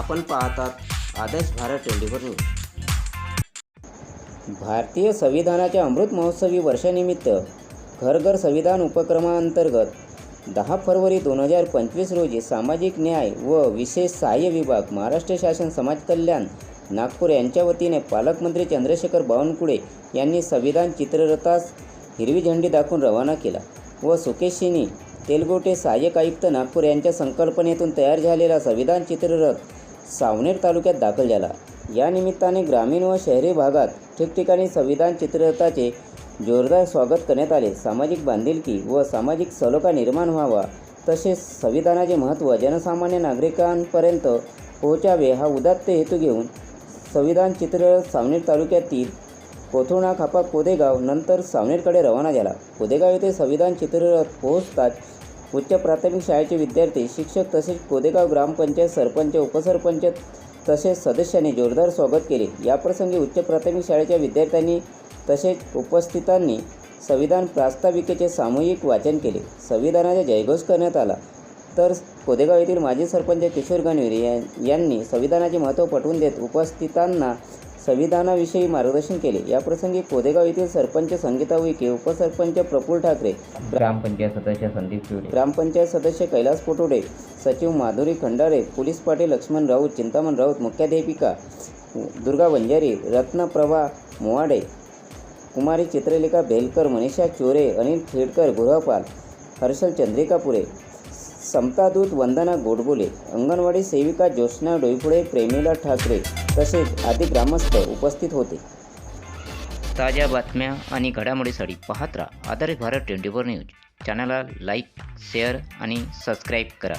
आपण पाहतात Adarsh Bharat twenty four news. भारतीय संविधानाच्या अमृत महोत्सवी वर्षानिमित्त घर घर संविधान उपक्रमांतर्गत दहा फरवरी दोन हजार पंचवीस रोजी सामाजिक न्याय व विशेष सहाय्य विभाग महाराष्ट्र शासन समाज कल्याण नागपूर यांच्या वतीने पालकमंत्री चंद्रशेखर बावनकुळे यांनी संविधान चित्ररथास हिरवी झेंडी दाखवून रवाना केला व सुकेशिनी तेलगोटे सहाय्यक आयुक्त नागपूर यांच्या संकल्पनेतून तयार झालेला संविधान चित्ररथ सावनेर तालुक्यात दाखल झाला. या निमित्ताने ग्रामीण व शहरी भागात ठिकठिकाणी संविधान चित्ररथाचे जोरदार स्वागत करण्यात आले. सामाजिक बांधिलकी व सामाजिक सलोखा निर्माण व्हावा तसेच संविधानाचे महत्त्व जनसामान्य नागरिकांपर्यंत पोहोचावे हा उदात्त हेतू घेऊन संविधान चित्ररथ सावनेर तालुक्यातील कोथुणा खापा कोदेगाव नंतर सावनेरकडे रवाना झाला. कोदेगाव येथे संविधान चित्ररथ पोहोचताच उच्च प्राथमिक शाळेचे विद्यार्थी शिक्षक तसेच कोदेगाव ग्रामपंचायत सरपंच उपसरपंच तसेच सदस्यांनी जोरदार स्वागत केले. याप्रसंगी उच्च प्राथमिक शाळेच्या विद्यार्थ्यांनी तसेच उपस्थितांनी संविधान प्रास्ताविकेचे सामूहिक वाचन केले. संविधानाचा जयघोष करण्यात आला. तर कोदेगाव येथील माजी सरपंच किशोर गणवीर या- यांनी संविधानाचे महत्त्व पटवून देत उपस्थितांना संविधानाविषयी मार्गदर्शन केले. याप्रसंगी कोदेगाव येथील सरपंच संगीता उईके उपसरपंच प्रफुल्ल ठाकरे ग्रामपंचायत सदस्य संदीप शिवरे ग्रामपंचायत सदस्य कैलास पोटोडे सचिव माधुरी खंडारे पोलीस पाटील लक्ष्मण राऊत चिंतामण राऊत मुख्याध्यापिका दुर्गा वंजारी रत्नप्रभा मोवाडे कुमारी चित्रलेखा बेलकर मनीषा चोरे अनिल खेडकर गृहपाल हर्षल चंद्रिकापुरे समतादूत वंदना गोडबोले अंगणवाडी सेविका ज्योत्स्ना डोईफुळे प्रेमिला ठाकरे तसेच आदी ग्रामस्थ उपस्थित होते. ताज्या बातम्या आणि घडामोडीसाठी पाहत राहा आधारित भारत ट्वेंटी फोर न्यूज. चॅनलला लाईक शेअर आणि सबस्क्राईब करा.